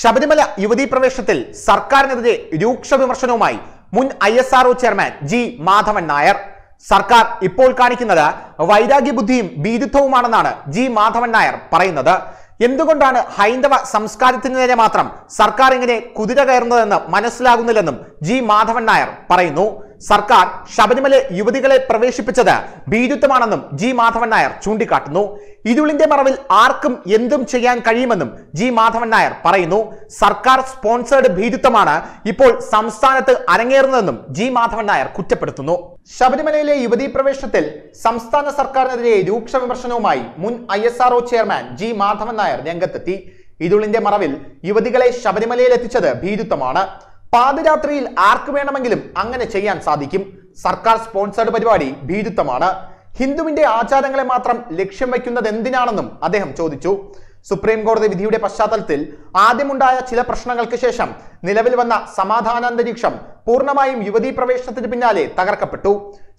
ശബരിമല യുവതീ പ്രവേശനത്തിൽ സർക്കാരിനെതിരെ രൂക്ഷ വിമർശനവുമായി മുൻ ISRO chairman G Madhavan Nair. സർക്കാർ ഇപ്പോൾ കാണിക്കുന്നത് വൈരാഗ്യ ബുദ്ധിയും ഭീരുത്വവുമാണെന്നാണ് ജി മാധവൻ നായർ പറയുന്നത്. എന്തുകൊണ്ടാണ് ഹൈന്ദവ സംസ്കാരത്തിന് നേരെ മാത്രം സർക്കാർ ഇങ്ങനെ കുതിര കയറുന്നതെന്ന് മനസ്സിലാകുന്നില്ലെന്നും ജി മാധവൻ നായർ പറയുന്നു. സർക്കാർ ശബരിമല യുവതികളെ പ്രവേശിപ്പിച്ചത് ഭീരുത്വമാണെന്നും ജി മാധവൻ നായർ ചൂണ്ടിക്കാട്ടുന്നു. ഇരുളിന്റെ മറവിൽ ആർക്കും എന്തും ചെയ്യാൻ കഴിയുമെന്നും ജി മാധവൻ നായർ പറയുന്നു. സർക്കാർ സ്പോൺസേഡ് ഭീരുത്വമാണ് ഇപ്പോൾ സംസ്ഥാനത്ത് അരങ്ങേറുന്നതെന്നും ജി മാധവൻ നായർ കുറ്റപ്പെടുത്തുന്നു. ശബരിമലയിലെ യുവതീ പ്രവേശനത്തിൽ സംസ്ഥാന സർക്കാരിനെതിരെ രൂക്ഷ വിമർശനവുമായി മുൻ I chairman G Madhavan Nair രംഗത്തെത്തി. ഇരുളിന്റെ മറവിൽ യുവതികളെ ശബരിമലയിൽ എത്തിച്ചത് ഭീരുത്വമാണ്. പാതിരാത്രിയിൽ ആർക്ക് വേണമെങ്കിലും അങ്ങനെ ചെയ്യാൻ സാധിക്കും. സർക്കാർ സ്പോൺസേഡ് പരിപാടി ഭീരുത്വമാണ്. ഹിന്ദുവിന്റെ ആചാരങ്ങളെ മാത്രം ലക്ഷ്യം വയ്ക്കുന്നത് എന്തിനാണെന്നും അദ്ദേഹം ചോദിച്ചു. സുപ്രീം കോടതി വിധിയുടെ പശ്ചാത്തലത്തിൽ ആദ്യമുണ്ടായ ചില പ്രശ്നങ്ങൾക്ക് ശേഷം നിലവിൽ വന്ന സമാധാനാന്തരീക്ഷം പൂർണമായും യുവതീ പ്രവേശനത്തിന് പിന്നാലെ തകർക്കപ്പെട്ടു.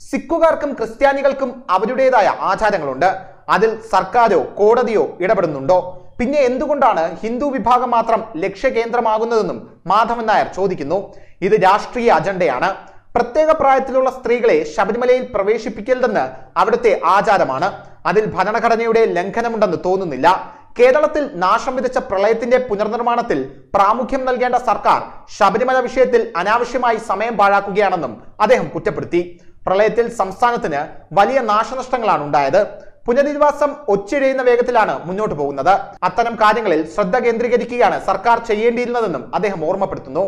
സിഖുകാർക്കും ക്രിസ്ത്യാനികൾക്കും അവരുടേതായ ആചാരങ്ങളുണ്ട്. അതിൽ സർക്കാരോ കോടതിയോ ഇടപെടുന്നുണ്ടോ? പിന്നെ എന്തുകൊണ്ടാണ് ഹിന്ദു വിഭാഗം മാത്രം ലക്ഷ്യകേന്ദ്രമാകുന്നതെന്നും മാധവൻ നായർ ചോദിക്കുന്നു. ഇത് രാഷ്ട്രീയ അജണ്ടയാണ്. പ്രത്യേക പ്രായത്തിലുള്ള സ്ത്രീകളെ ശബരിമലയിൽ പ്രവേശിപ്പിക്കരുതെന്ന് അവിടുത്തെ ആചാരമാണ്. അതിൽ ഭരണഘടനയുടെ ലംഘനമുണ്ടെന്ന് തോന്നുന്നില്ല. കേരളത്തിൽ നാശം വിതച്ച പ്രളയത്തിന്റെ പുനർനിർമ്മാണത്തിൽ പ്രാമുഖ്യം നൽകേണ്ട സർക്കാർ ശബരിമല വിഷയത്തിൽ അനാവശ്യമായി സമയം പാഴാക്കുകയാണെന്നും അദ്ദേഹം കുറ്റപ്പെടുത്തി. പ്രളയത്തിൽ സംസ്ഥാനത്തിന് വലിയ നാശനഷ്ടങ്ങളാണ് ഉണ്ടായത്. പുനരധിവാസം ഒച്ചിഴയുന്ന വേഗത്തിലാണ് മുന്നോട്ട് പോകുന്നത്. അത്തരം കാര്യങ്ങളിൽ ശ്രദ്ധ കേന്ദ്രീകരിക്കുകയാണ് സർക്കാർ ചെയ്യേണ്ടിയിരുന്നതെന്നും അദ്ദേഹം ഓർമ്മപ്പെടുത്തുന്നു.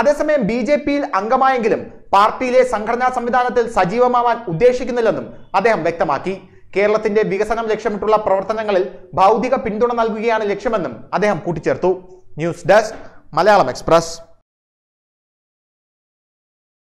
അതേസമയം ബി ജെ പിയിൽ അംഗമായെങ്കിലും പാർട്ടിയിലെ സംഘടനാ സംവിധാനത്തിൽ സജീവമാവാൻ ഉദ്ദേശിക്കുന്നില്ലെന്നും അദ്ദേഹം വ്യക്തമാക്കി. കേരളത്തിന്റെ വികസനം ലക്ഷ്യമിട്ടുള്ള പ്രവർത്തനങ്ങളിൽ ഭൗതിക പിന്തുണ നൽകുകയാണ് ലക്ഷ്യമെന്നും അദ്ദേഹം കൂട്ടിച്ചേർത്തു. News desk Malayalam express.